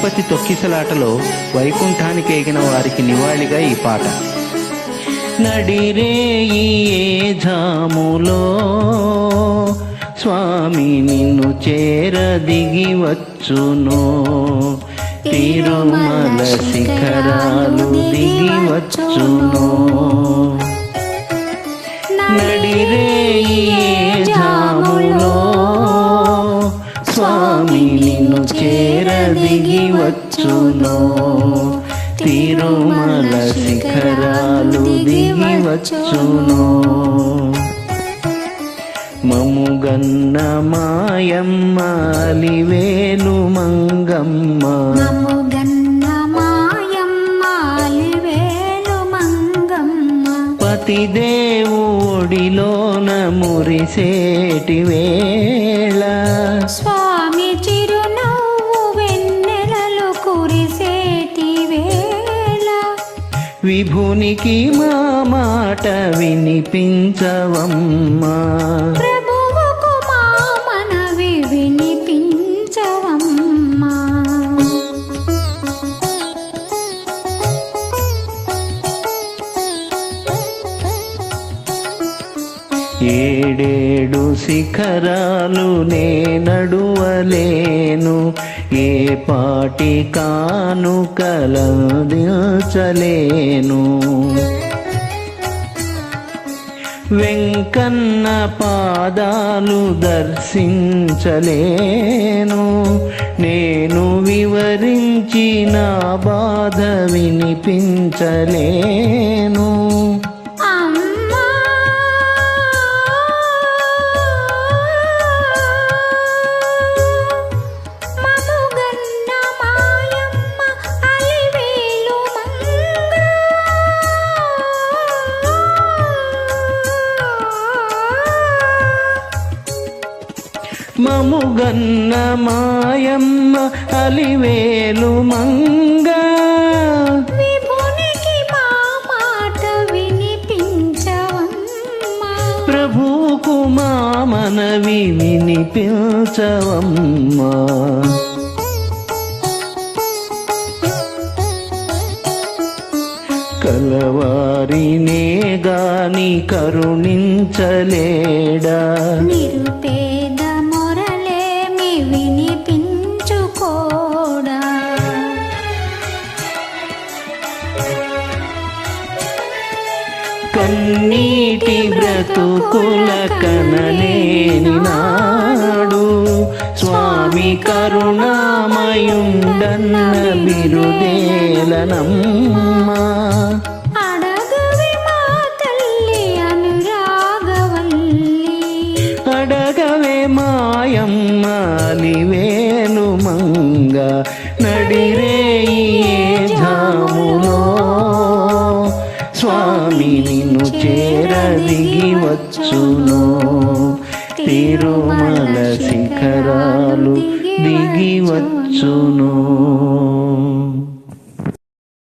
తిరుపతి తొక్కిసలాటలో వైకుంఠానికి ఎగిన వారికి నివాళిగా ఈ పాట. నడిరే ఝాములో జాములో స్వామి నిన్ను చేర దిగి వచ్చును తిరుమల శిఖరాలు దిగి వచ్చును వచ్చును. తిరుమల శిఖరాలు దిగి వచ్చును. మముగన్న మాయమ్మ అలివేలు మంగమ్మ. పతిదేవుడిలోన మురిసేటి వేళ. విభునికి మా మాట వినిపించవమ్మా. ప్రభువుకు మా మనవి వినిపించవమ్మా. ఏడేడు శిఖరాలు నే నడువలేను ఏ పాటి కాను మార్చలేను. వెంకన్న పాదాలు దర్శించలేను. నేను వివరించిన బాధ వినిపించలేను. మముగన్న మాయమ్మ అలివేలు మంగ. విభునికి మా మనవి వినిపించవమ్మా. కలవారినే గాని కరుణించలేడా? కన్నీటి బ్రతుకుల కనలేని నాడు స్వామి కరుణామయుండన్న బిరుదేలనమ్మా. అడగవి మా తల్లి అనురాగవల్లి. అడగవే మాయమ్మాలివేలు మంగ నడిరే స్వామి నిన్ను చేరదిగి వచ్చును తిరుమల శిఖరాలు దిగి వచ్చును